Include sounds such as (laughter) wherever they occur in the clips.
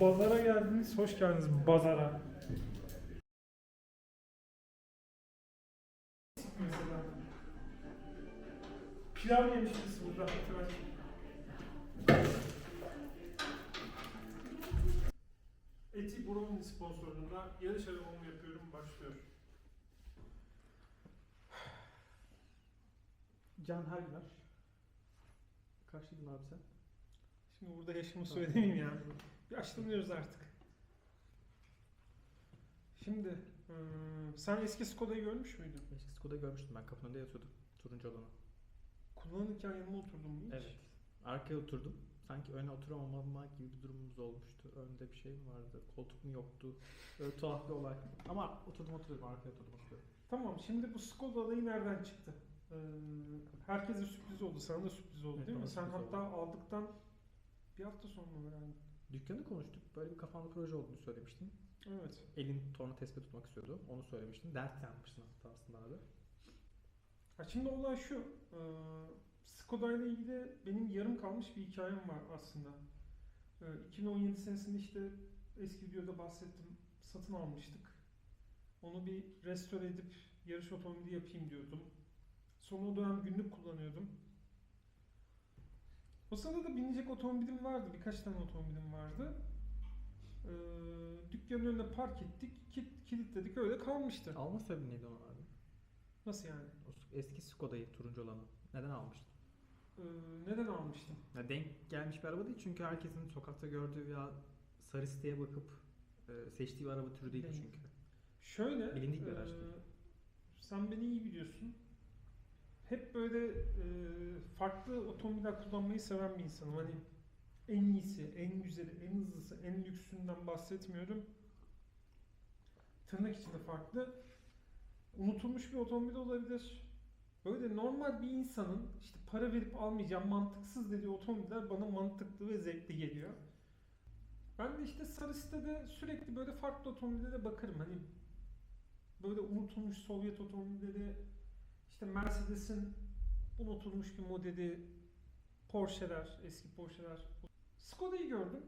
Bazara geldiniz, hoş geldiniz bazara. Mesela. Pilav yemişiz burada. Eti Brownie sponsorluğunda yarış arabamı yapıyorum, başlıyor. Can Hergüler. Kaçlıydın abi sen? Şimdi burada yaşımı söylemeyeyim yani. (laughs) Yaşlanıyoruz artık. Şimdi hmm, sen eski Skoda'yı görmüş müydün? Eski Skoda'yı görmüştüm ben kapının önünde yatıyordu. Turuncu olanı. Kullanırken yanıma oturdum mu hiç? Evet. Arkaya oturdum. Sanki öne oturamamama gibi bir durumumuz olmuştu. Önde bir şey mi vardı? Koltuk mu yoktu? Böyle tuhaf bir olay. Ama oturdum oturdum arkaya oturdum oturdum. Tamam şimdi bu Skoda olayı nereden çıktı? Ee, herkese sürpriz oldu. Sana da sürpriz oldu Evet, değil mi? Sen hatta aldıktan bir hafta sonra mı herhalde? Dükkanı konuştuk. Böyle bir kafamda proje olduğunu söylemiştin. Evet. Elin torna tespih tutmak istiyordu. Onu söylemiştin. Dert yanmıştın aslında abi. Ha şimdi olay şu. E, Skoda ile ilgili benim yarım kalmış bir hikayem var aslında. E, 2017 senesinde işte eski videoda bahsettim. Satın almıştık. Onu bir restore edip yarış otomobili yapayım diyordum. Sonra o dönem günlük kullanıyordum. O sırada da binecek otomobilim vardı. Birkaç tane otomobilim vardı. Ee, dükkanın önüne park ettik. Kit, kilitledik. Öyle kalmıştı. Alma sebebi neydi onu abi? Nasıl yani? O eski Skoda'yı turuncu olanı. Neden almıştın? Ee, neden almıştım? Ya denk gelmiş bir araba değil çünkü herkesin sokakta gördüğü ya sarı siteye bakıp e, seçtiği bir araba türü değil çünkü. Şöyle, Bilindik bir e, araç değil. sen beni iyi biliyorsun. Hep böyle e, farklı otomobiller kullanmayı seven bir insanım. Hani en iyisi, en güzeli, en hızlısı, en lüksünden bahsetmiyorum. Tırnak içinde farklı. Unutulmuş bir otomobil olabilir. Böyle normal bir insanın işte para verip almayacağım mantıksız dediği otomobiller bana mantıklı ve zevkli geliyor. Ben de işte sarı sitede sürekli böyle farklı otomobillere bakarım. Hani böyle unutulmuş Sovyet otomobilleri, işte Mercedes'in unutulmuş bir modeli, Porsche'ler, eski Porsche'ler. Skoda'yı gördüm.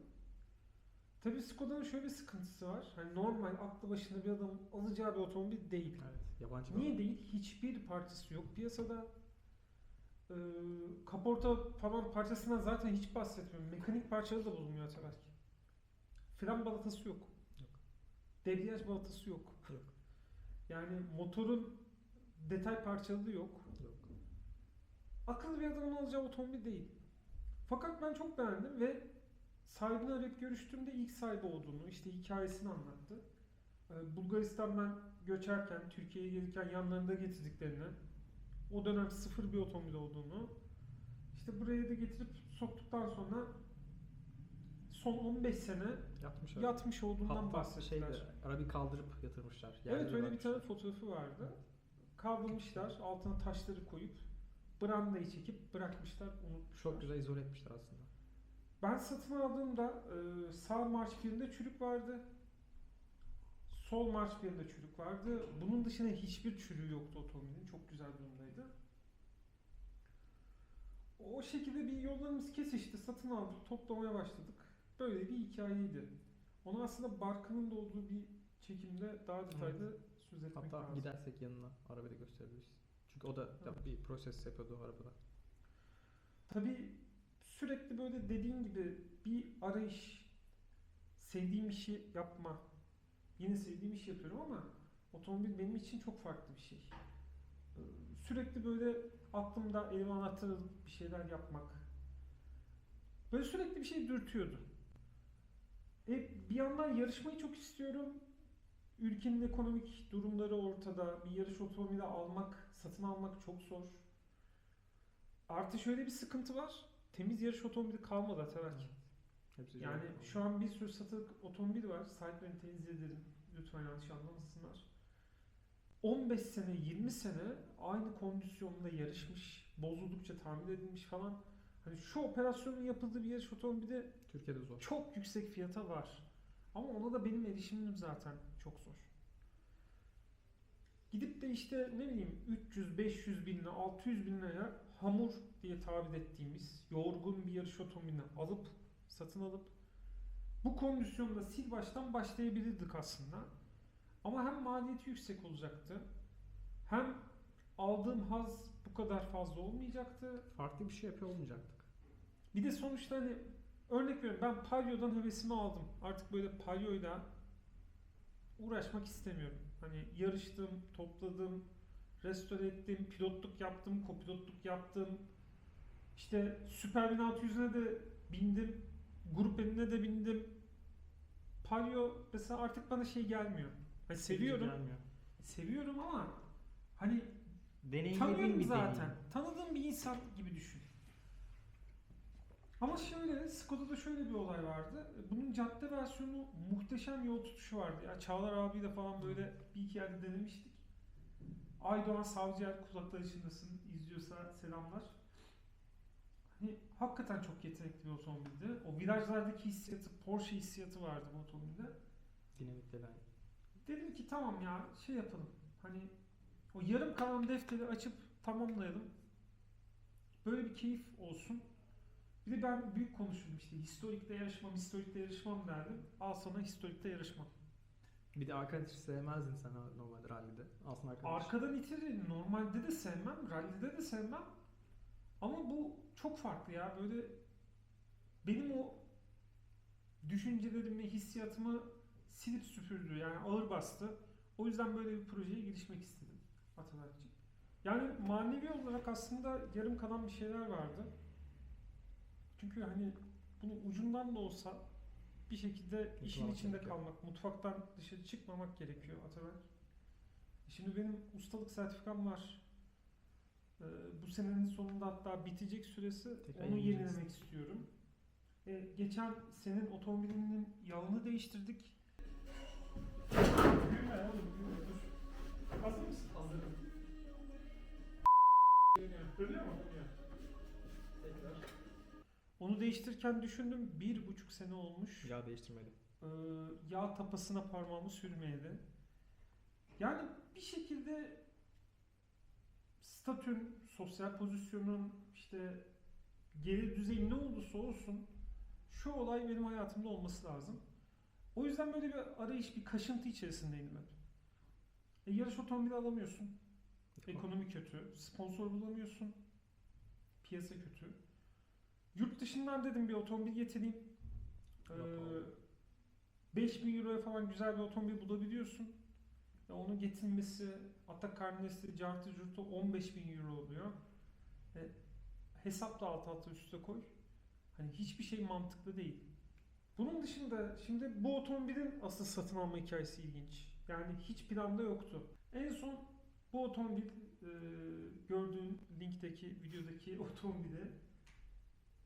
Tabii Skoda'nın şöyle bir sıkıntısı var. Hani normal aklı başında bir adam alacağı bir otomobil değil. Evet. Yabancı Niye değil? Hiçbir parçası yok piyasada. Ee, kaporta falan parçasından zaten hiç bahsetmiyorum. Mekanik parçaları da bulunmuyor belki. Fren balatası yok. Yok. Debriyaj balatası yok. Yok. Yani motorun detay parçaları yok. Yok. Akıllı bir adamın alacağı otomobil değil. Fakat ben çok beğendim ve sahibini arayıp görüştüğümde ilk sahibi olduğunu, işte hikayesini anlattı. Ee, Bulgaristan'dan göçerken, Türkiye'ye gelirken yanlarında getirdiklerini, o dönem sıfır bir otomobil olduğunu, işte buraya da getirip soktuktan sonra son 15 sene Yatmış yatmış olduğundan Hatta bahsettiler. şeyde arabayı kaldırıp yatırmışlar. Evet öyle bir tane fotoğrafı vardı. Kaldırmışlar, altına taşları koyup brandayı çekip bırakmışlar, unutmuşlar. Çok güzel izole etmişler aslında. Ben satın aldığımda e, sağ marş birinde çürük vardı. Sol marş birinde çürük vardı. Bunun dışında hiçbir çürüğü yoktu otomobilin. Çok güzel durumdaydı. O şekilde bir yollarımız kesişti. Satın aldık, toplamaya başladık. Böyle bir hikayeydi. Onu aslında Barkın'ın da olduğu bir çekimde daha detaylı söz etmek Hatta lazım. gidersek yanına arabayı da gösterebiliriz. Çünkü o da Evet. bir proses yapıyordu o arabada. Tabii sürekli böyle dediğin gibi bir arayış, sevdiğim işi yapma. Yine sevdiğim işi yapıyorum ama otomobil benim için çok farklı bir şey. Sürekli böyle aklımda elime anahtar alıp bir şeyler yapmak. Böyle sürekli bir şey dürtüyordu. E, bir yandan yarışmayı çok istiyorum. Ülkenin ekonomik durumları ortada. Bir yarış otomobili almak, satın almak çok zor. Artı şöyle bir sıkıntı var. Temiz yarış otomobili kalmadı Ataberk. Hepsi Yani güzel. şu an bir sürü satılık otomobil var. Sahiplerini tenzih ederim. Lütfen yanlış anlamasınlar. 15 sene, 20 sene aynı kondisyonda yarışmış. Bozuldukça tamir edilmiş falan. Hani şu operasyonun yapıldığı bir yarış otomobili Türkiye'de zor. çok yüksek fiyata var. Ama ona da benim erişimim zaten çok zor. Gidip de işte ne bileyim 300, 500 bin lira, 600 bin liraya hamur diye tabir ettiğimiz yorgun bir yarış otomobilini alıp, satın alıp Bu kondisyonda sil baştan başlayabilirdik aslında. Ama hem maliyeti yüksek olacaktı. Hem aldığım haz bu kadar fazla olmayacaktı. Farklı bir şey yapıyor olmayacaktık. Bir de sonuçta hani örnek veriyorum ben palyodan hevesimi aldım. Artık böyle palyoyla uğraşmak istemiyorum. Hani yarıştım, topladım, restore ettim, pilotluk yaptım, kopilotluk yaptım. İşte Super 1600'üne de bindim, grup eline de bindim. Palyo mesela artık bana şey gelmiyor. Hani seviyorum, Gelmiyor. seviyorum ama hani Deneyimlediğin Tanıyorum bir zaten. deneyim. Tanıdığım bir insan gibi düşün. Ama şöyle, Skoda'da şöyle bir olay vardı. Bunun cadde versiyonu muhteşem yol tutuşu vardı. Ya Çağlar abiyle falan böyle bir iki yerde denemiştik. Aydoğan Savcıyer kulakları içindesin. izliyorsa selamlar. Hani hakikaten çok yetenekli bir otomobildi. O virajlardaki hissiyatı, Porsche hissiyatı vardı bu otomobilde. Dinamik delen. Dedim ki tamam ya şey yapalım. Hani o yarım kalan defteri açıp tamamlayalım. Böyle bir keyif olsun. Bir de ben büyük konuşurum işte. Historikte yarışmam, historikte yarışmam derdim. Al sana historikte yarışmam. Bir de arkadaş sevmezdin sen ha- normal rallide. Aslında arkadaş. Arkadan itirir. Normalde de sevmem. Rallide de sevmem. Ama bu çok farklı ya. Böyle benim o düşüncelerimi, hissiyatımı silip süpürdü. Yani ağır bastı. O yüzden böyle bir projeye girişmek istedim Ataberk'ciğim. Yani manevi olarak aslında yarım kalan bir şeyler vardı. Çünkü hani bunu ucundan da olsa bir şekilde işin Mutfağa içinde gerekiyor. kalmak, mutfaktan dışarı çıkmamak gerekiyor Ataberk. Şimdi benim ustalık sertifikam var. Ee, bu senenin sonunda hatta bitecek süresi. Tekrar Onu yenilemek istiyorum. Ee, geçen senin otomobilinin yağını değiştirdik. Gülme oğlum gülme dur. Hazır mısın? Hazırım. Dönüyor mu? Onu değiştirirken düşündüm bir buçuk sene olmuş. Yağ değiştirmeli. Ee, yağ tapasına parmağımı sürmeyeli. Yani bir şekilde statün, sosyal pozisyonun, işte gelir düzeyi ne olursa olsun şu olay benim hayatımda olması lazım. O yüzden böyle bir arayış, bir kaşıntı içerisindeydim hep. E, yarış otomobili alamıyorsun. Ekonomi kötü. Sponsor bulamıyorsun. Piyasa kötü. Yurt dışından dedim bir otomobil getireyim. Ee, Bakalım. 5000 euroya falan güzel bir otomobil bulabiliyorsun. Ya onun getirmesi, atak karnesi, cartı curtu 15 bin euro oluyor. E, hesap da alt alta üste koy. Hani hiçbir şey mantıklı değil. Bunun dışında şimdi bu otomobilin asıl satın alma hikayesi ilginç. Yani hiç planda yoktu. En son bu otomobil e, gördüğün linkteki videodaki (laughs) otomobile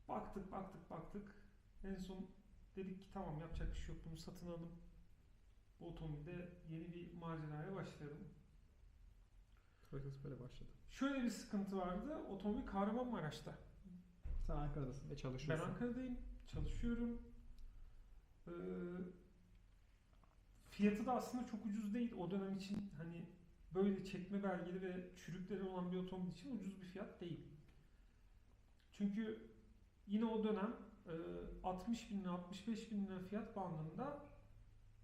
baktık baktık baktık. En son dedik ki tamam yapacak bir şey yok bunu satın alalım. Bu otomobilde yeni bir maceraya başlayalım. Process böyle başladı. Şöyle bir sıkıntı vardı. Otomobil Kahramanmaraş'ta. Sen Ankara'dasın ve Ben çalışıyorsun. Ankara'dayım. Çalışıyorum. Ee, fiyatı da aslında çok ucuz değil. O dönem için hani böyle çekme belgeli ve çürükleri olan bir otomobil için ucuz bir fiyat değil. Çünkü yine o dönem e, 60 bin lira, 65 bin lira fiyat bandında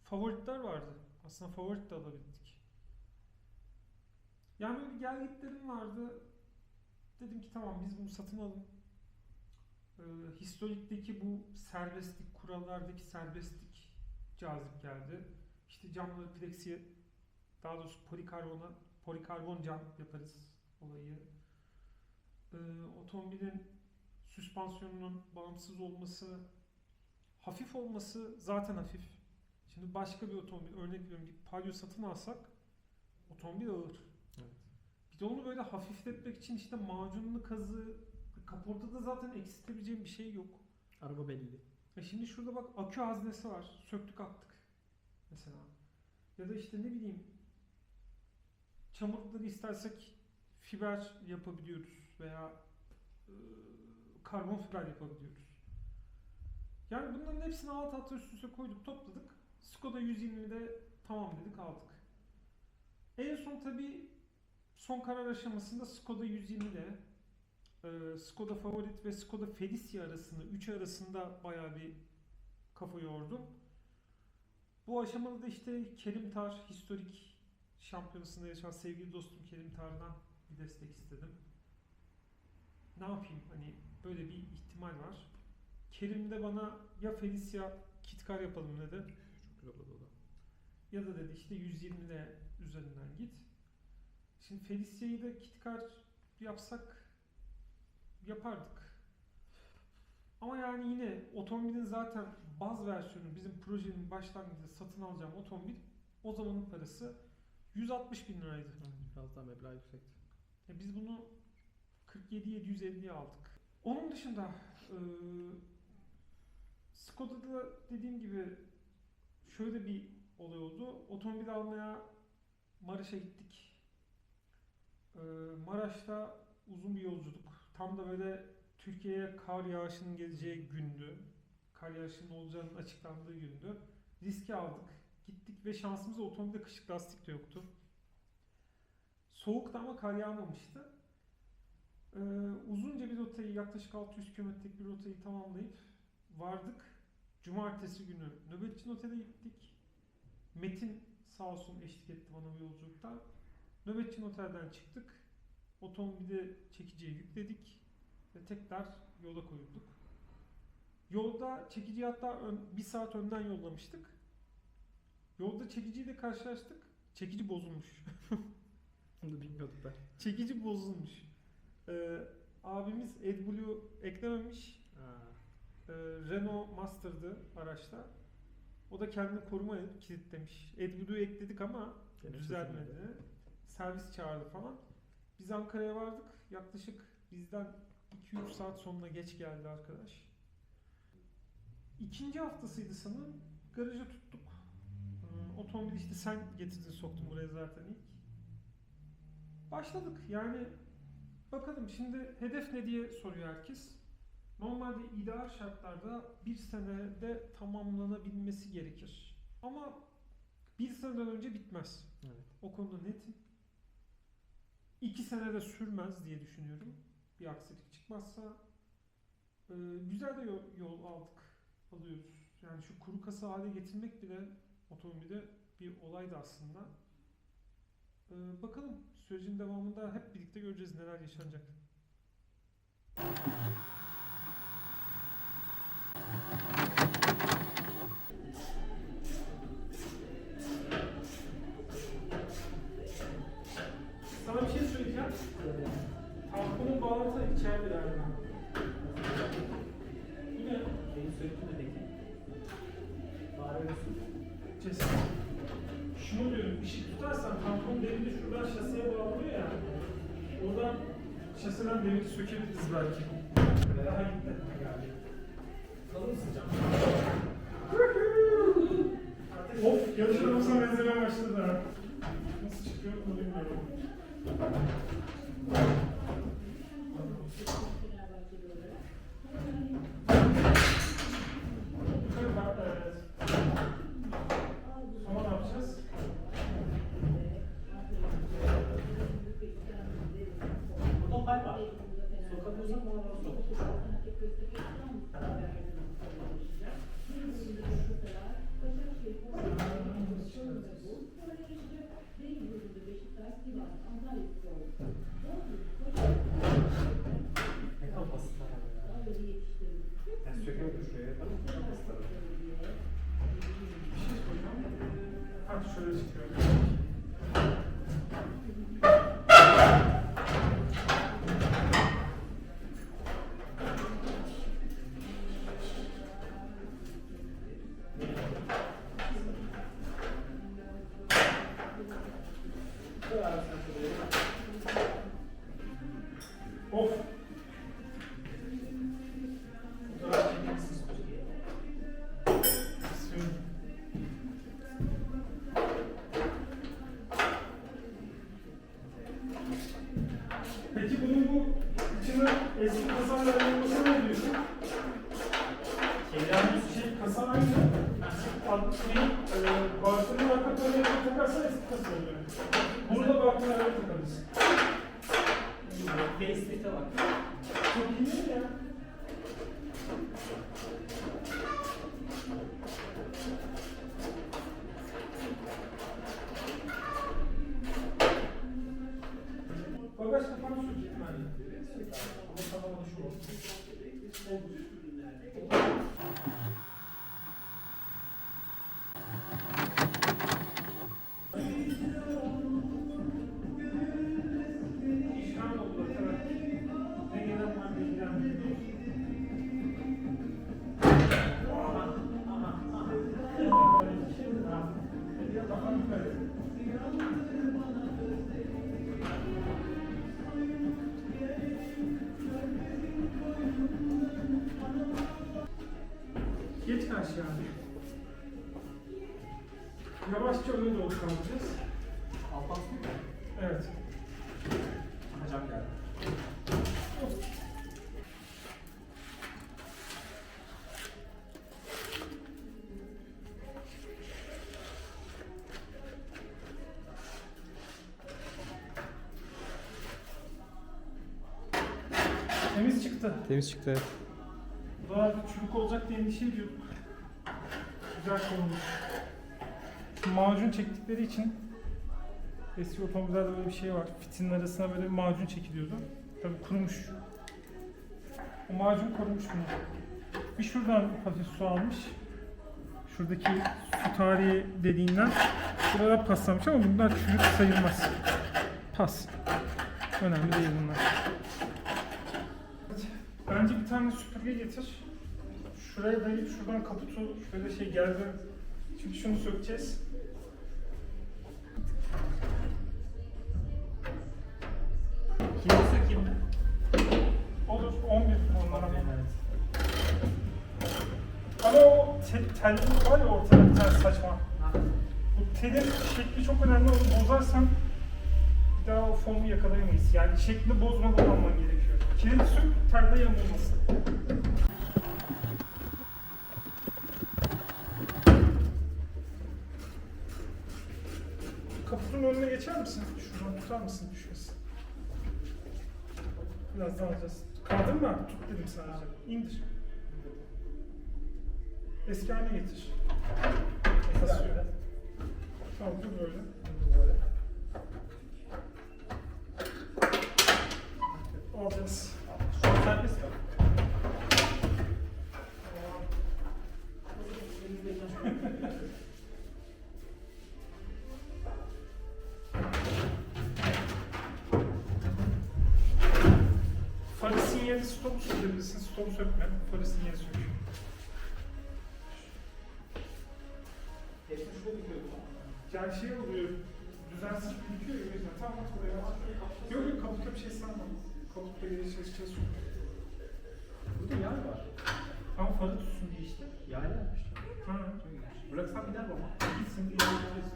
favoritler vardı. Aslında favorit de alabildik. Yani böyle gel gitlerim vardı. Dedim ki tamam biz bunu satın alalım. Ee, historikteki bu serbestlik, kurallardaki serbestlik cazip geldi. İşte camları plexiye, daha doğrusu polikarbona, polikarbon cam yaparız olayı. Ee, otomobilin süspansiyonunun bağımsız olması, hafif olması zaten hafif. Şimdi başka bir otomobil, örnek veriyorum bir Palio satın alsak, otomobil ağır. Evet. Bir de onu böyle hafifletmek için işte macunlu kazı, kaportada zaten eksiltebileceğim bir şey yok. Araba belli. E şimdi şurada bak akü haznesi var. Söktük attık. Mesela. Ya da işte ne bileyim çamurlukları istersek fiber yapabiliyoruz veya e, karbon fiber yapabiliyoruz. Yani bunların hepsini alt alta üst üste koyduk topladık. Skoda 120'de tamam dedik aldık. En son tabi son karar aşamasında Skoda 120'de e, Skoda Favorit ve Skoda Felicia arasında, üçü arasında bayağı bir kafa yordum. Bu aşamada da işte Kerim Tar historik şampiyonasında yaşayan sevgili dostum Kerim Tar'dan bir destek istedim. Ne yapayım hani böyle bir ihtimal var. Kerim de bana ya Felicia Kitkar yapalım dedi. Çok oldu o da. Ya da dedi işte 120 ile üzerinden git. Şimdi Felicia'yı da Kitkar yapsak yapardık. Ama yani yine otomobilin zaten baz versiyonu bizim projenin başlangıcında satın alacağım otomobil o zamanın parası 160 bin liraydı. Biraz daha meblağ yüksekti. E biz bunu 47-750'ye aldık. Onun dışında e, Skoda'da dediğim gibi şöyle bir olay oldu. Otomobil almaya Maraş'a gittik. E, Maraş'ta uzun bir yolculuk. Tam da böyle Türkiye'ye kar yağışının geleceği gündü. Kar yağışının olacağının açıklandığı gündü. Riski aldık. Gittik ve şansımıza otomobilde kışlık lastik de yoktu. Soğuktu ama kar yağmamıştı. Ee, uzunca bir rotayı yaklaşık 600 kilometrelik bir rotayı tamamlayıp vardık. Cumartesi günü nöbetçi otele gittik. Metin sağ olsun eşlik etti bana bu yolculukta. Nöbetçi otelden çıktık. Otomobili çekiciye yükledik ve tekrar yola koyulduk. Yolda çekiciyi hatta ön- bir saat önden yollamıştık. Yolda çekiciyle karşılaştık. Çekici bozulmuş. (laughs) Onu bilmiyordum ben. Çekici bozulmuş. Ee, abimiz AdBlue eklememiş. Ee, Renault Master'dı araçta. O da kendini koruma edip kilitlemiş. AdBlue ekledik ama Gene düzelmedi. Servis çağırdı falan. Biz Ankara'ya vardık. Yaklaşık bizden 2-3 saat sonra geç geldi arkadaş. İkinci haftasıydı sanırım. Garaja tuttuk. Otomobil işte sen getirdin soktun buraya zaten ilk. Başladık yani bakalım şimdi hedef ne diye soruyor herkes. Normalde ideal şartlarda bir senede tamamlanabilmesi gerekir. Ama bir seneden önce bitmez. Evet. O konuda netim. İki senede sürmez diye düşünüyorum. Bir aksilik çıkmazsa. Ee, güzel de yol, yol aldık. Alıyoruz. Yani şu kuru kasa hale getirmek bile otomobile bir olaydı aslında. Ee, bakalım sürecin devamında hep birlikte göreceğiz neler yaşanacak. Belki. Daha gitti. Mısın cam? Of, yarışmamıza benzemeye başladı ha. Nasıl çıkıyor onu bilmiyorum. Yukarı bak, evet. Sonra ne yapacağız? Burada pay var. Sokamıyorsan bana bana sok. Ne kafası var ya. Yani sökemiyorum şuraya. Tamam mı? Kafası var. Bir şey soracağım. Hadi şöyle eski kasalarla çıktı. Temiz çıktı evet. Daha çürük olacak diye endişe ediyorduk. Güzel konulmuş. Macun çektikleri için eski otomobillerde böyle bir şey var. Fitinin arasına böyle bir macun çekiliyordu. Tabii kurumuş. O macun korumuş bunu. Bir şuradan hafif su almış. Şuradaki su tarihi dediğinden burada paslamış ama bunlar çürük sayılmaz. Pas. Önemli değil bunlar. Tane süpürge getir. Şuraya dayayıp şuradan kaputu şöyle şey geldi. Çünkü şunu sökeceğiz. Kimi sökeyim mi? Olur 11 onlara. Ama o te- tellik var ya ortada bir tane saçma. Bu telin şekli çok önemli. Onu bozarsan bir daha o formu yakalayamayız. Yani şeklini bozmadan alman gerekiyor. Kilidi sök, telde yamulmasın. Kaputun önüne geçer misin? Şuradan tutar mısın düşmesin? Biraz daha alacağız. Kaldın mı? Tut dedim sadece. İndir. Eski haline getir. Basıyor. Tamam dur böyle. Sinyali stopu sökme. Farı sinyali sök. Hepsi şurada bitiyor. Yani şey oluyor. Düzensiz birikiyor ya yüzden. Tamam at buraya. Yok yok kaputta bir şey sanma. Kaputta yeri çalışacağız. Burada yağ var. Ama farı tutsun diye işte. Yağ yapmış. Ha. Bıraksam gider ama? Gitsin.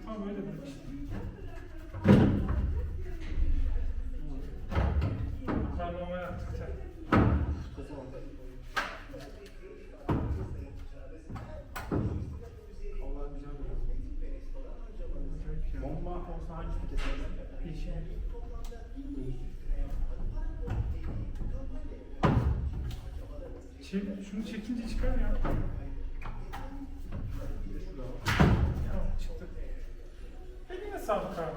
Tam öyle dedim Şey, şunu çekince çıkar ya. Tamam çıktı. Eline sağlık abi.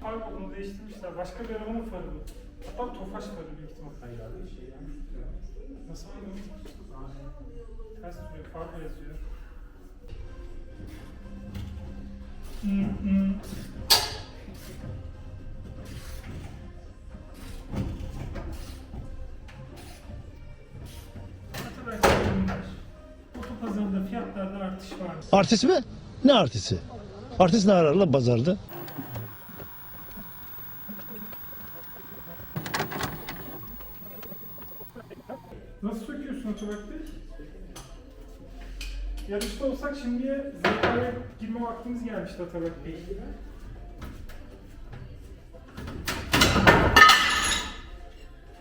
Far modunu değiştirmişler. Başka bir arabanın farı bu. Hatta Tofaş farı büyük ihtimal. Hayır abi şey yani. Nasıl aynı? Ters duruyor. Far da yazıyor. Hmm, hmm. Artist mi? Ne artisti? Artist ne arar lan pazarda? Nasıl söküyorsun otomatik? Yarışta olsak şimdiye zekaya girme vaktimiz gelmişti Atabak Bey.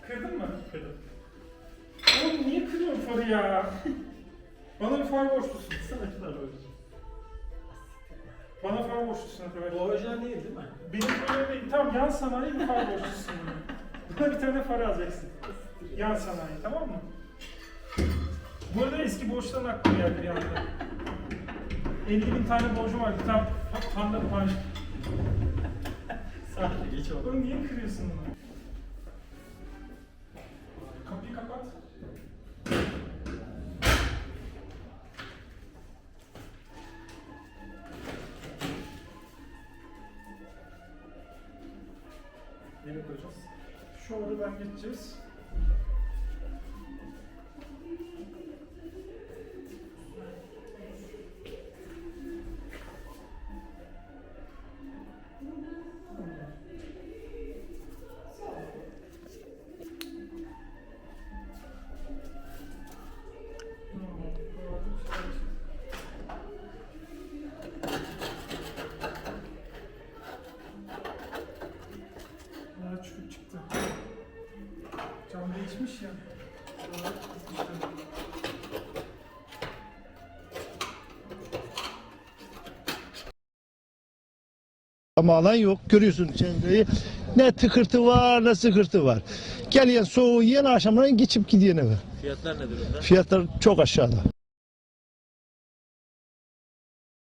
Kırdın mı? Kırdım. Oğlum niye kırıyorsun farı ya? (laughs) Bana bir far borçlusun. Sana kadar orijinal. Bana far borçlusun Bu orijinal değil değil mi? Benim böyle değil. Tamam yan sanayi bir far borçlusun. Buna bir tane far alacaksın. Yan sanayi tamam mı? Bu arada eski borçların aklıma geldi bir anda. 50 bin tane borcum var. Bir tane pa- panda punch. Sadece geç oldu. Oğlum niye kırıyorsun onu? Tschüss. Ama alan yok. Görüyorsun çevreyi. Ne tıkırtı var ne sıkırtı var. Geliyen soğuğu yiyen akşamdan geçip gidiyor eve. Fiyatlar ne durumda? Fiyatlar çok aşağıda.